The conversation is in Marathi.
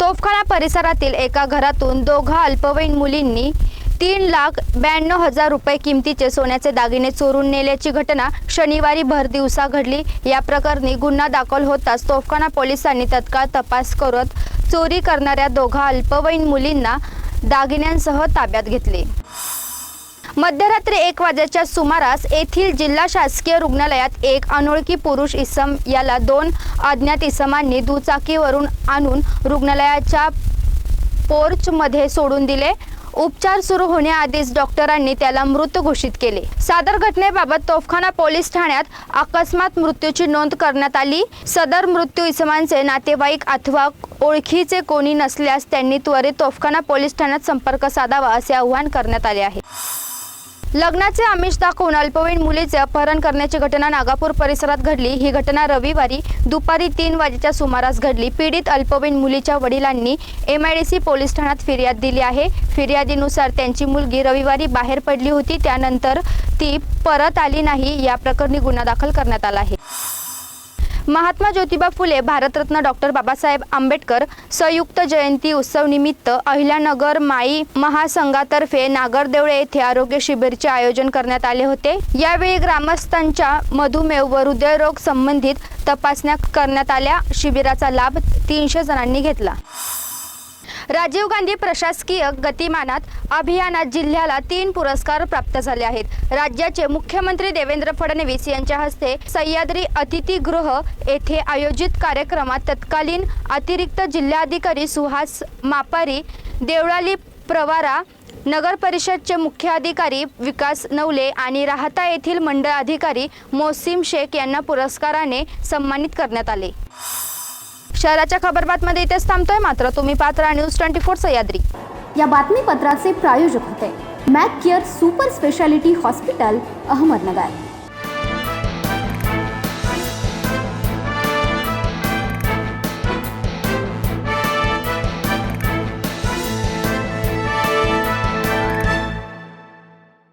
तोफखाना परिसरातील एका घरातून दोघा अल्पवयीन मुलींनी तीन लाख ब्याण्णव हजार रुपये किमतीचे सोन्याचे दागिने चोरून नेल्याची घटना शनिवारी भर दिवसा घडली. या प्रकरणी गुन्हा दाखल होताच तोफखाना पोलिसांनी तत्काळ तपास करत चोरी करणाऱ्या दोघा अल्पवयीन मुलींना दागिन्यांसह ताब्यात घेतले. मध्यरात्री एक वाजेच्या सुमारास येथील जिल्हा शासकीय रुग्णालयात एक अनोळखी पुरुष इसम याला दोन अज्ञात इसमांनी दुचाकीवरून आणून रुग्णालयाच्या पोर्चमध्ये सोडून दिले. उपचार सुरू होण्याआधीच डॉक्टरांनी त्याला मृत घोषित केले. सादर घटनेबाबत तोफखाना पोलीस ठाण्यात अकस्मात मृत्यूची नोंद करण्यात आली. सदर मृत्यू इसमांचे नातेवाईक अथवा ओळखीचे कोणी नसल्यास त्यांनी त्वरित तोफखाना पोलीस ठाण्यात संपर्क साधावा असे आवाहन करण्यात आले आहे. लग्नाचे आमिष दाखवून अल्पवयीन मुलीचे अपहरण करण्याची घटना नागापूर परिसरात घडली. ही घटना रविवारी दुपारी तीन वाजेच्या सुमारास घडली. पीडित अल्पवयीन मुलीच्या वडिलांनी M I D C police ठाण्यात फिर्याद दिली आहे. फिर्यादीनुसार त्यांची मुलगी रविवारी बाहेर पडली होती. त्यानंतर ती परत आली नाही. या प्रकरणी गुन्हा दाखल करण्यात आला आहे. महात्मा ज्योतिबा फुले भारतरत्न डॉक्टर बाबासाहेब आंबेडकर संयुक्त जयंती उत्सव निमित्त अहिल्यानगर माई महासंघातर्फे नागरदेवळे येथे आरोग्य शिबिरचे आयोजन करण्यात आले होते. यावेळी ग्रामस्थांच्या मधुमेह व हृदयरोग संबंधित तपासण्या करण्यात आल्या. शिबिराचा लाभ तीनशे जणांनी घेतला. राजीव गांधी प्रशासकीय गतिमानात अभियानात जिल्ह्याला तीन पुरस्कार प्राप्त झाले आहेत. राज्याचे मुख्यमंत्री देवेंद्र फडणवीस यांच्या हस्ते सह्याद्री अतिथीगृह येथे आयोजित कार्यक्रमात तत्कालीन अतिरिक्त जिल्हाधिकारी सुहास मापारी देवळाली प्रवारा नगर परिषदचे मुख्य अधिकारी विकास नवले आणि राहता येथील मंडळ अधिकारी मोसीम शेख यांना पुरस्काराने सन्मानित करण्यात आले. शहराच्या खबरबातमध्ये इथेच थांबतोय. मात्र तुम्ही पात्रा न्यूज ट्वेंटी फोर सह्याद्री या बातमीपत्राचे प्रायोजक होते. Mac Care super speciality hospital Ahmednagar.